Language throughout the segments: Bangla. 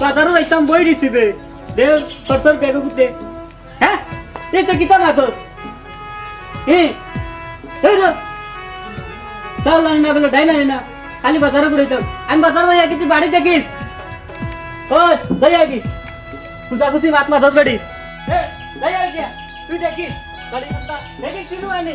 বাজারও যাইতাম বই দিছিবে দে, তোর তোর ব্যাগ কুতে হ্যাঁ? এই তো কিতা না তোর। এই চাল আনি না বলে ডাইল আনি না। খালি বাজারে ঘুরাইতাম আমি বাজারে যাই কিছু বাড়ি দেখিস। যাই আগে পূজা কুচি মাত মাথত বাড়ি এ যাই আগে তুই দেখিস। কুত্তা দেখিস কিনু আনি।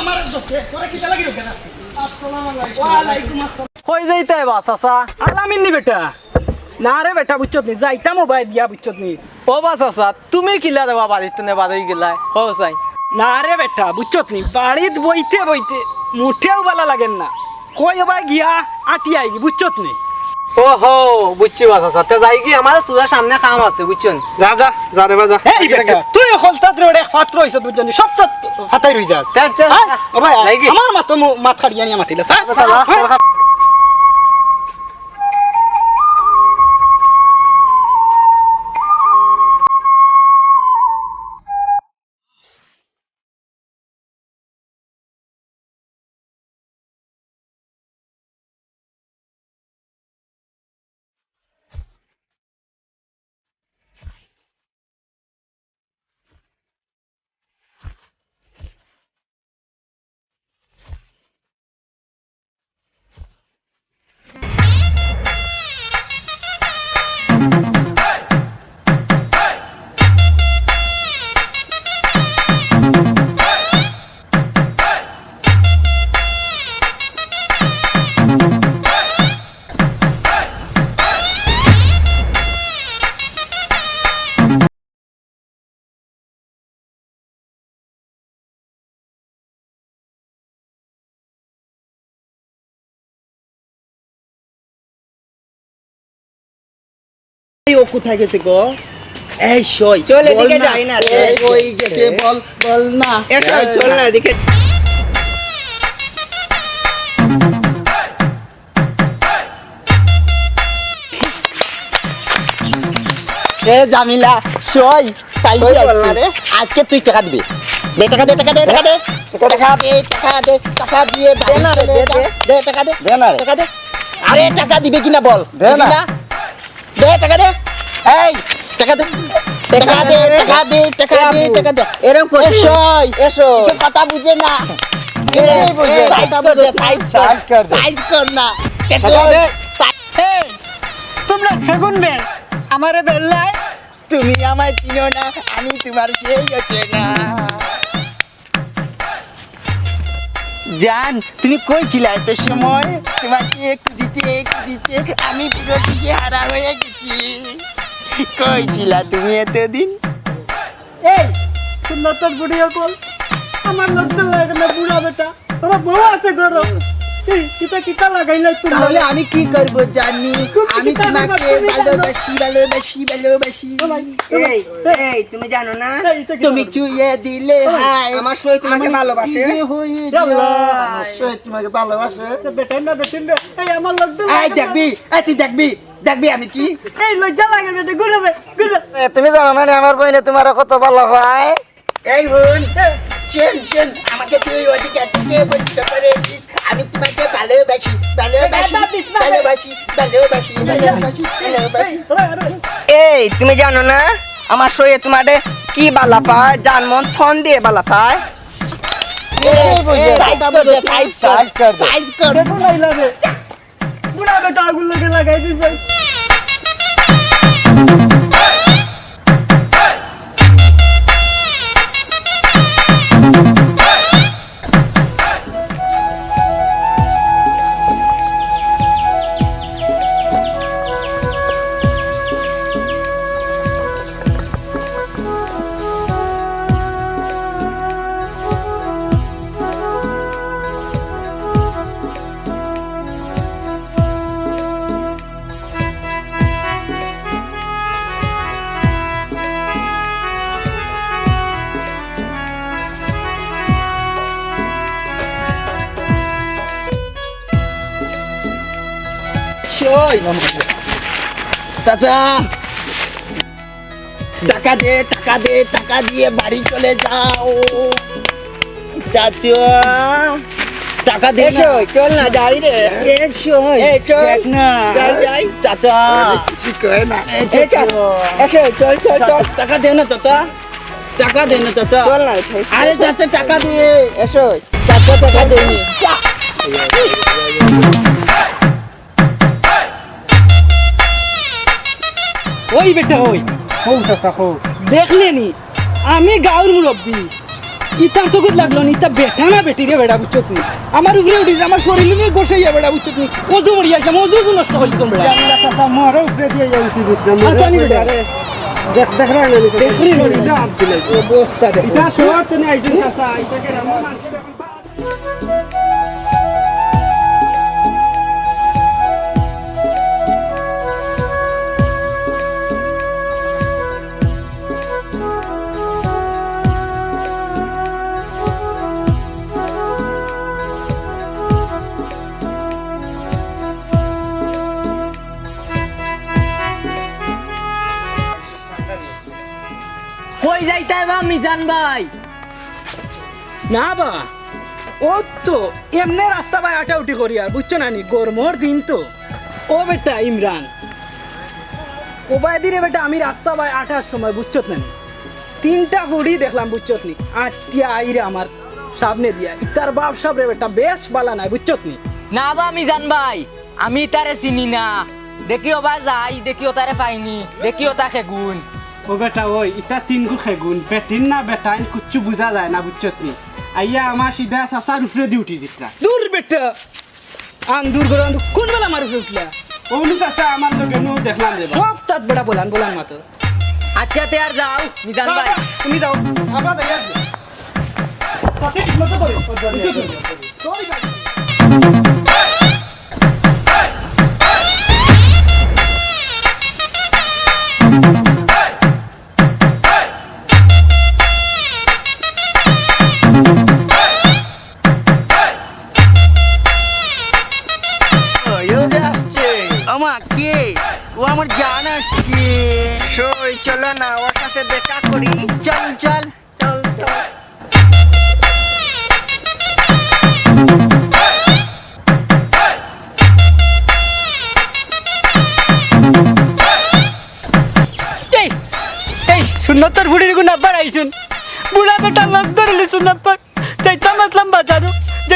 আমার দচ্ছে তোরা কিতা লাগি রোকে রাখছিস আসসালামু আলাইকুম ওয়া আলাইকুম আসসালাম। কই যাইতে বা চাচা? আলামিন নি বেটা। না রে বেটা বুঝছত নি যাইতাম মোবাইল দিয়া বুঝছত নি ও বা চাচা তুমি কিলা দেবা বাড়ির তুনে বাড়ি গেলাই? হো চাই। না রে বেটা বুঝছত নি বাড়িত বইতে বইতে মুঠেও বালা লাগেন না। কই এবার গিয়া আটি আইগি বুঝছত নি ও হো বুঝছি বা চাচা তে যাই কি আমার তোদের সামনে কাম আছে বুঝছেন? যা যা যা রে বা যা এই বেটা তুই হলতাত রে ওরে ফাত্র হইছ বুঝছেন সব তাত ফাতাই রই যাস? আমার মাত মাত খাড়িয়া নিয়ে মাতিলা কোথায় গেছে গো? এই সই চল, এদিকে না। যাই না। ওই গেছে বল বল না। এসো চল না এদিকে। এ জামিলা সই আজকে রে। আজকে তুই টাকা দিবি। দে টাকা দে টাকা দে টাকা দে। টাকা দে টাকা দে টাকা দিয়ে দে না রে দে দে। দে টাকা দে দে না রে। টাকা দে। আরে টাকা দিবে কিনা বল। দে না। দে টাকা দে। এই টাকা দে টাকা দে টাকা দে টাকা দে টাকা দে। এরকম? এসই এসো কথা বুঝে না। এই বুঝে। সাইজ কর দে। সাইজ কর সাইজ কর না টাকা দে তোমরা আমারে বেল্লাই তুমি আমায় চিনো না আমি তোমার সেই হচ্ছে না জান তুমি কই ছিলা এত সময়? তোমাকে খুঁজিতে খুঁজিতে আমি পুরো দিশে হারা হয়ে গেছি। কই ছিলা তুমি এতদিন? এই, তোর নতুন বুড়ি কল আমার নতুন লাগে না বুড়া বেটা। তোমার বউ আছে ঘর। কিতা কিতা তাহলে আমি কি করব জানি? আমি কি তোমাকে ভালোবাসি ভালোবাসি ভালোবাসি। এই এই তুমি জানো না? তুমি চুইয়ে দিলে হাই আমার সই তোমাকে ভালোবাসে। আমার সই তোমাকে ভালোবাসে। না বেটিন এই আমার এই দেখবি এই তুই দেখবি দেখবি আমি কি? এই লজ্জা লাগে বেটা ঘুরবে ঘুরবে তুমি জানো না আমার বইনে তোমার কত ভালো হয়? এই বোন শোন শোন আমাকে তুই ওদিকে থেকে বলতে পারিস আমি তোমাকে ভালোবাসি ভালোবাসি ভালোবাসি ভালোবাসি ভালোবাসি ভালোবাসি। এই তুমি জানো না? আমার শরীরে তোমার কি বালা পায়? যান মন ফোন দিয়ে বালা পায়? চাচা। টাকা দে টাকা দে টাকা দিয়ে বাড়ি চলে যাও। চাচু টাকা দে না। এসো চল না যাই রে। এসো এই চল। দেখ না। যাই, যাই। চাচা। কিছু কয় না। এই এসো চল চল চল। টাকা দে না চাচা। টাকা দে না চাচা। চল না আরে চাচা টাকা দে। এসো চাচা টাকা দেনি ওই বেটা ওই। হৌ চাচা হৌ দেখলে নি? আমি গাঁৱৰ মুৰব্বী। ইটার চকুত লাগল নি? ইটা বেটা না বেটি রে বেটা বুঝছত নি? আমার উপরে উঠিছে আমার শরীর নিয়ে গোসাইয়া বেটা বুঝছত নি? অজু মরি আছে অজু অজু নষ্ট করলিস বেটা চাচা মোরও উপরে দিয়ে যাই উঠি বুঝছ আচ্ছা, নি বেটা? দেখ দেখ রা না দেখলি নি? অবস্থা দেখো এটা শহর তেনে আইছেন চাচা এটাকে আমার মানুষের কই যাইতাই বা মিজান ভাই? না বা ও তো এমনি রাস্তা বাই আটা উঠি করিয়া বুঝছ না নি? গরমর দিন তো। ও বেটা ইমরান। ও বাই দিরে বেটা আমি রাস্তা বাই আটার সময় বুঝছত না তিনটা ফুড়ি দেখলাম বুঝছত নি? আটটিয়া আইরে আমার সামনে দিয়া। ইতার বাপ সাবরে বেটা বেশ বালা নাই বুঝছত নি? না বা মিজান ভাই আমি তারে চিনি না। দেখিও বা যাই দেখিও তারে পাইনি দেখিও তাকে গুণ। ও বেটা ওই ইটা তিন গু খেগুন বেটিন না বেটাইন কুচ্ছু বুঝা যায় না বুঝছত নি আইয়া আমার সিধা চাচার উপরে দি উঠি জিতরা দূর বেটা! আন দূর করে আন। কোন বেলা মারু উঠলা? ওনু চাচা আমার লগে নো দেখলাম রে সব তাত বেটা বলান বলান মাতো আচ্ছা তে আর যাও মিজান ভাই তুমি যাও। আমরা তাই আসবে সাথে ঠিক মতো করো সরি ভাই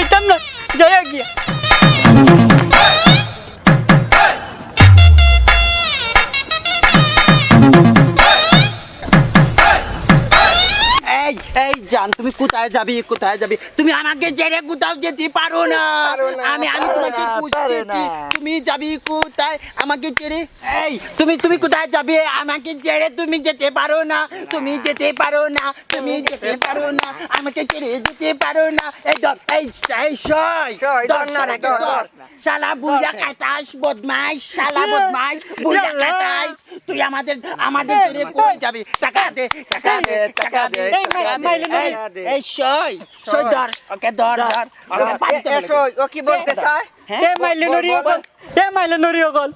যাইতাম না যাই গিয়া জান তুমি কোথায় যাবি কোথায় যাবি? তুমি আমাকে ছেড়ে কোথাও যেতে পারো না। আমি আমি তোমাকে না। তুমি যাবি কোথায়? আমাকে ছেড়ে এই তুমি তুমি কোথায় যাবে? আমাকে ছেড়ে তুমি যেতে পারো না। তুমি যেতে পারো না তুমি যেতে পারো না। আমাকে ছেড়ে যেতে পারো না। এই ধর এই এই ধর না রে, ধর। শালা বুড়া কাটাস বদমাইশ শালা বদমাইশ বুড়া কাটাস। তুই আমাদের আমাদের ছেড়ে কই যাবি? টাকা দে টাকা দে টাকা দে এই, টাকা দে। মাইলে নয়। এই, এই সই সই ধর ওকে ধর ধর। পানিতে ও কি বলতে চায়? মাইলে অকল এ মাইলে নরি অকল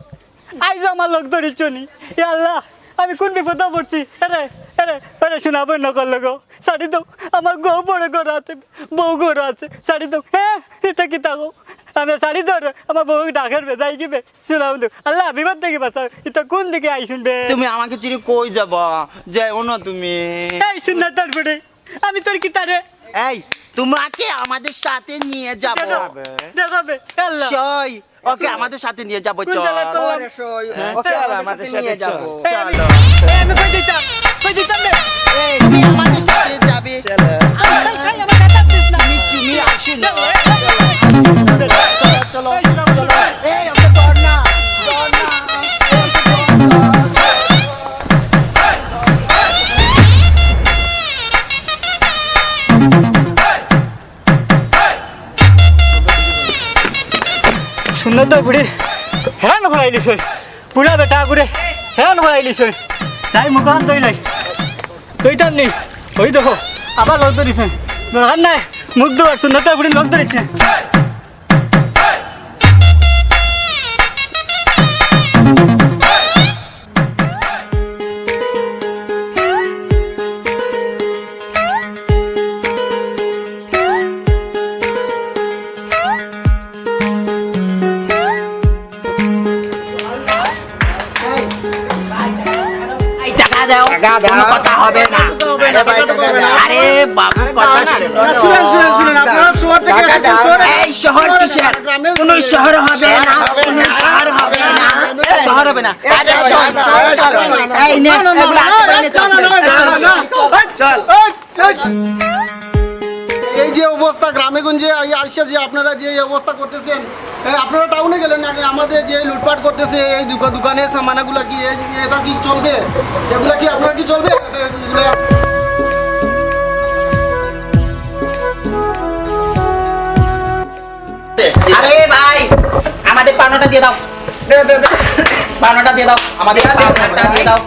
আইজ আমার লোক আল্লাহ আমি কোন বিপদে পড়ছি? আরে আরে আরে শোনাবো নকল লোক শাড়ি দাও আমার গৌ বড় ঘর আছে বউ ঘর আছে। শাড়ি দাও। হ্যাঁ এটা কি তাকো আমি শাড়ি ধর আমার বউ ডাকের বে যাই কি বে শোনাবো তো আল্লাহ বিপদ দেখি বাঁচা এটা কোন দিকে আইসুন বে তুমি আমাকে ছেড়ে কই যাবা? যাও না তুমি। এই শুননা তার পরে। আমি তোর কি তারে এই তোমাকে আমাদের সাথে নিয়ে যাব। দেখাবে দেখাবে সই ওকে আমাদের সাথে নিয়ে যাব চল। ওকে আমাদের সাথে নিয়ে যাব। চলো। হেরান পুরা বেটা করে হেরান করাইলিস তাই মুখ হাত ধই নাই দইতাম নেই ওই দেখো। আবার লোক ধরিছে দরকার নাই। মুখ ধোয়ার সুন্দর ঘুরে লোক ধরিছে Thank এই কোনো কথা হবে না আরে বাবু কথা শুনুন শুনুন শুনেন আপনারা শহর থেকে এসেছেন শহর এই শহর কিসের কোন শহর হবে না কোন শহর হবে না শহর হবে না আরে এই নে এগুলা চল চল চল এই যে অবস্থা গ্রামে গঞ্জে এই যে আপনারা যে অবস্থা করতেছেন আপনারা টাউনে গেলেন না? আমাদের যে লুটপাট করতেছে এই দোকান দোকানের সামানাগুলা কি এই- এটা কি চলবে? এগুলা কি আপনারা কি চলবে? এগুলা আরে ভাই আমাদের পাওনাটা দিয়ে দাও। পাওনাটা দিয়ে দাও। আমাদের পাওনাটা দিয়ে দাও।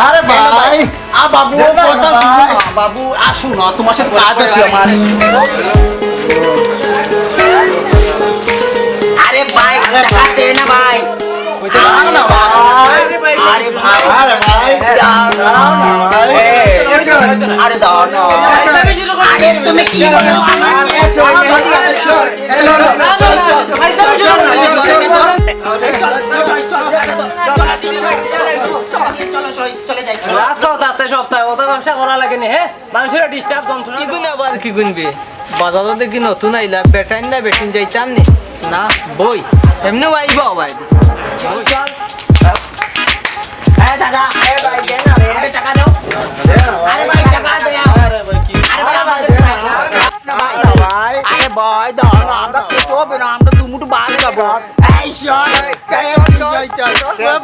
আরে ভাই। আ বাবু কথা শুনো না, বাবু আসুন না তোমার সাথে কাজ আছে আমার আরে ভাই টাকা দে না ভাই দাও না ভাই আরে ভাই আরে ভাই দাও দাও না ভাই আরে দাও না আরে তুমি কি বলো আমার চলে ব্যবসা করা লাগে নি হ্যাঁ মানুষের ডিস্টার্ব যন্ত্রণা। কি গুণ আবার কি গুনবে? বাজারে দেখি নতুন আইলা বেটাইন না বেটিন যাইতাম নি? না বই। এমনি আইব ভাই দাদা ভাই টাকা দাও। আরে ভাই টাকা দে আরে ভাই কি আরে ভাই আরে ভাই। দাও। আমরা খেতে হবে না আমরা দু মুঠো ভাত খাব এই চল চল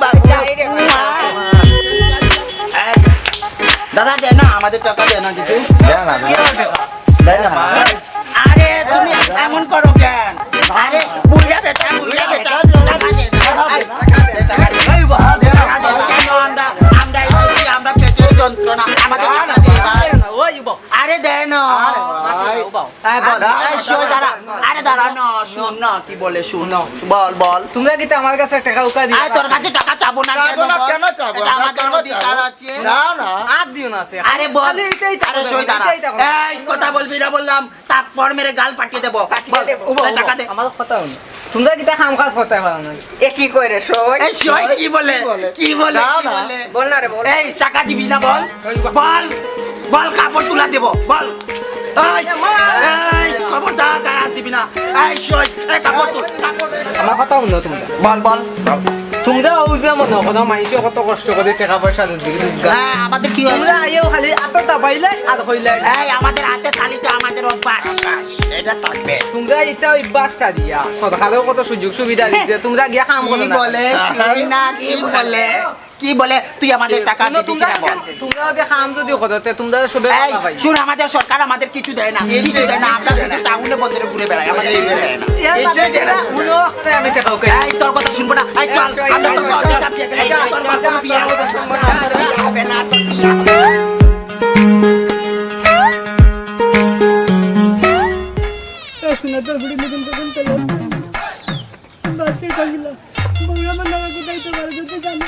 বাবু এই, দাদা দেয় না আমাদের টাকা দেয় না কিছু। দেয় না আরে তুমি এমন করো কেন? আরে বুড়া বেটা বুড়া বেটা। আমরা পেটের যন্ত্রণা আমাদের আরে দেয় না। এই বল। এই দাঁড়া আরে দাঁড়া না শুন না কি বলে শুন বল বল। তোমরা কি আমার কাছে টাকা উকা দিও আরে তোর কাছে টাকা চাবো না কেন কেন চাবো? আমাদের অধিকার আছে। না না। আর দিও না আরে বল। খালি আরে দেবো, দাঁড়া। এই কথা বলবি না বললাম। তারপর মেরে গাল পাঠিয়ে দেবো। বল, উবা, দে উবা, টাকা দে। আমার কথা হলো তোমরা কি খাম কাজ করতে পারো না? এ কি করে সই এই সই কি বলে? কি বলে? কি বলে বল? না রে বল। এই টাকা দিবি না বল। বল। বল কাপড় তুলা দেব। বল। আমার কথা তোমরা বল বল। তোমরা ও যে মনে কথা মাইছে কত কষ্ট করে টাকা পয়সা হ্যাঁ আমাদের কি তোমরা আইও খালি আতো দাবাইলে আর হইলে এই আমাদের হাতে তালি তো আমাদের অভ্যাস। এটা থাকবে। তোমরা এটা অভ্যাসটা দিয়া সরকারেও কত সুযোগ সুবিধা দিচ্ছে তোমরা গিয়া কাম করো না। বলে না কি বলে? কি বলে? তুই আমাদের টাকা দিবি কিনা বল। তোমরা যদি সবে শুন আমাদের সরকার আমাদের কিছু দেয় না। কিছু দেয় না আমরা শুধু টাউনে বন্দরে ঘুরে বেড়াই আমাদের কিছু দেয় না। কিছুই দেয় না। আমি টাকা ওকে এই তোর কথা শুনব না। এই চল আমরা তো সব হিসাব দিয়ে গেলাম। তোর কথা বিয়ে হবে না, তোর বিয়ে বুড়ি চলে বাচ্চা থাকিলা বউরা নামে কোথায় তো জানে?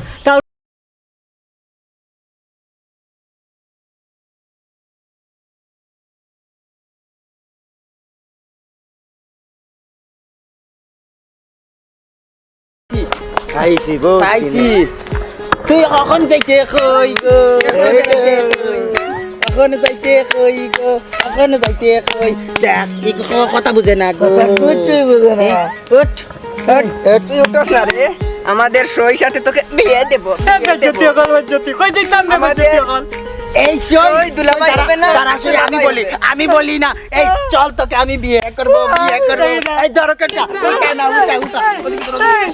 টাউন পাইছি। তুই কখন যাইতে কই গো? কখন যাইতে কই? গো? কখন যাইতে কই? দেখ ই কথা বুঝে না গো। কিছুই বুঝে না। উঠ। তুই উঠোস না রে। আমাদের সই সাথে তোকে বিয়ে দেবো কই দেখতাম না আমাদের- এই শোন দুলাভাই হবে না? আমি বলি আমি বলি না এই চল তোকে আমি বিয়ে করব বিয়ে করব এই দরকারটা উঠা না উঠা উঠা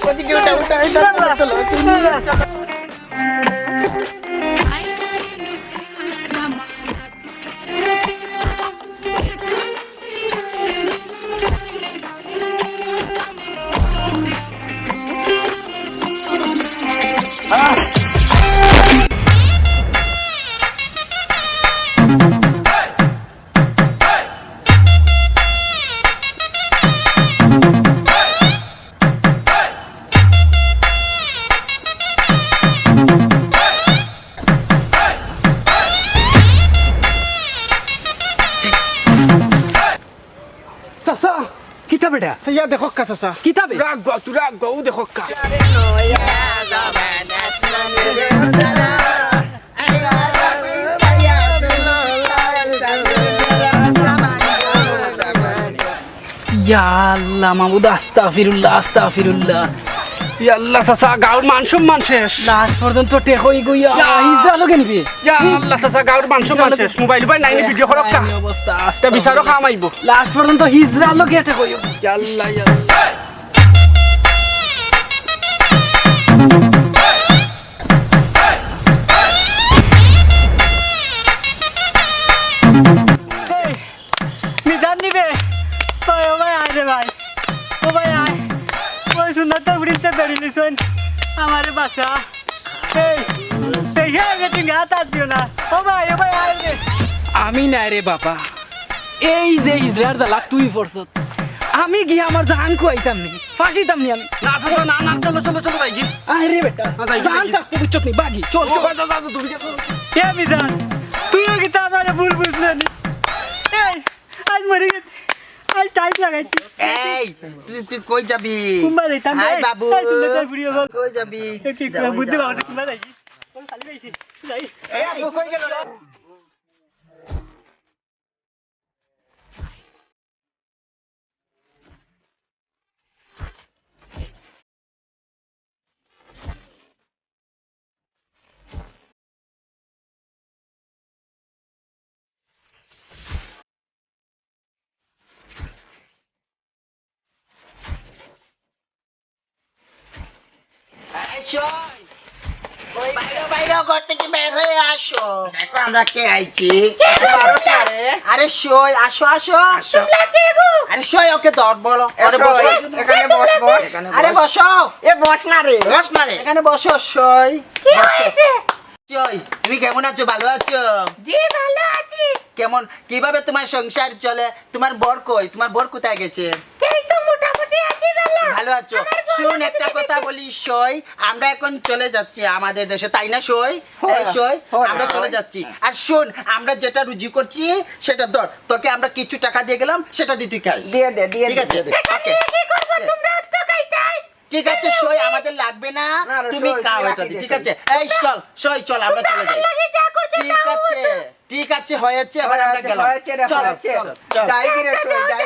ওদিকে উঠা উঠা এই চলো চাচা কিতা বেটা ইয়া দেখক কা চাচা। কিতাবে রাগ গো তু রাগ গো দেখক কা ইয়া আল্লাহ মাহমুদ আস্তাগফিরুল্লাহ আস্তাগফিরুল্লাহ। আল্লাহ চাচা গাঁৱৰ মান সম্মান শেষ। লাস্ট পর্যন্ত টেক হই গইয়া হিজরা লগে নিবি ইয়া আল্লাহ চাচা গাঁৱৰ মান সম্মান শেষ। মোবাইল পাই নাই ভিডিঅ' কৰক কা অবস্থা বিচাৰক বিচাৰো কাম আহিব। লাষ্ট পৰ্যন্ত হিজরা লগে টেক আল্লাহ আল্লাহ বাবা। এই যে ইজরার দালা তুই পড়ছত আমি গিয়ে আমার জান খুয়াইতাম নি ফাঁসিতাম নি আমি। না চাচা না না চলো চলো চলো যাই আরে বেটা। থাকতে বুঝছত নি বাগি চল চল। কে মিজান তুইও কি তা আমারে ভুল বুঝলি এই আজ মরে গেছে আজ টাইট লাগাইছি। এই তুই তুই কই যাবি? কুম্বা যাইতাম হাই বাবু। কই যাবি? কি করে বুদ্ধি বাবা কুম্বা যাইছি কোন খালি যাইছি যাই। এই, কই গেল রে? এই সই। ওই বাইরে বাইরে ঘর থেকে বের হয়ে আসো দেখো আমরা কে আইছি? আরে সই আসো আসো। আরে সই ওকে ধর বলো। আরে বসো। এখানে বস বস। আরে বসো। এ বস না রে। বস না রে। এখানে বসো সই। সই। তুমি কেমন আছো? ভালো আছো? জি ভালো আছি। কেমন? কীভাবে তোমার সংসার চলে? তোমার বর কই? তোমার বর কোথায় গেছে? এই তো ভালো আছো? শুন একটা কথা বলি সই। আমরা এখন চলে যাচ্ছি আমাদের দেশে তাই না সই? সই আমরা চলে যাচ্ছি। আর শুন আমরা যেটা রুজি করছি সেটা ধর তোকে আমরা কিছু টাকা দিয়ে গেলাম সেটা দিয়ে তুই খাস। দিয়ে দে দিয়ে ঠিক আছে? ওকে। ঠিক আছে সই আমাদের লাগবে না। তুমি খাও এটা দিয়ে, ঠিক আছে? এই চল সই চল আমরা চলে যাই। লাগে যা করছ ঠিক আছে ঠিক আছে হয়েছে এবার আমরা গেলাম। চল চল, চল। যাই রে সই যাই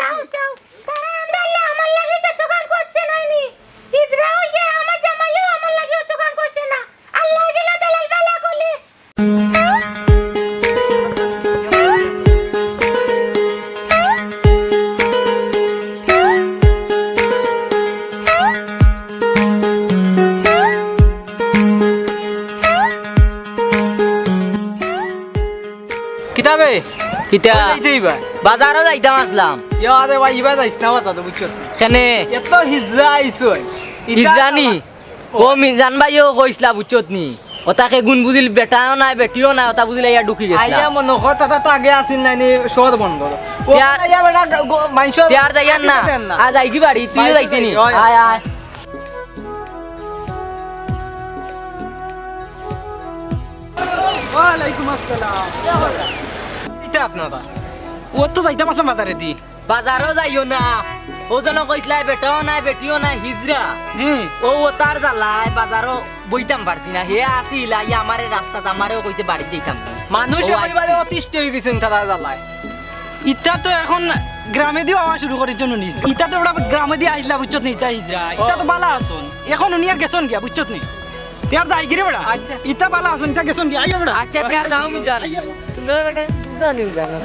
কিতা বাজারও যাইতাম আসলাম। ইয়া আরে ভাই ইবা যাইছ না বাতা তো বুঝছ? কেনে? এত হিজরা আইছো ইজানি ও মিজান ভাইও কইসলা বুঝছত নি? ওটাকে গুণ বুঝিল বেটাও নাই বেটিও নাই ওটা বুঝিল ইয়া ঢুকি আইয়া গেছিলা মনে হয় তাতা তো আগে আসিল নাই নি শহর বন্ধ। ও আইয়া বেটা মাইনছ তেয়ার যাইয়ার না। আজ আইকি বাড়ি তুইও বাইরে যাইতে নি। যাই, আয় আয়। ওয়ালাইকুম আসসালাম। এটা আপনারা? ও তো যাইতাম আসলাম বাজারে দি। বাজারও যাইও না। ও যেন কইসলা বেটাও নাই বেটিও নাই হিজরা। হুম। ও ও তার জ্বালায় বাজারও বইতাম পারছি না। হে আসিল ইয়া আমারে রাস্তাত আমারেও কইছে বাড়ি যাইতাম মানুষ আইছি। অতিষ্ঠ হয়ে গেছেন তারা জ্বালায়। ইটা তো এখন গ্রামে দিয়ে আওয়া শুরু করার জন্য নিস ইটা তো ওরা গ্রামে দিয়ে আইসলা বুঝছত নি ইটা হিজরা। ইটা তো বালা আসুন। এখন উনি আর গেছন গিয়া বুঝছত নি? তেয়ার যাই গিরে বেড়া। আচ্ছা। ইটা বালা আসুন ইটা গেছন গিয়া। আইয়া বেড়া। আচ্ছা তেয়ার যাও মিজান সুন্দর বেটা। জানি জানা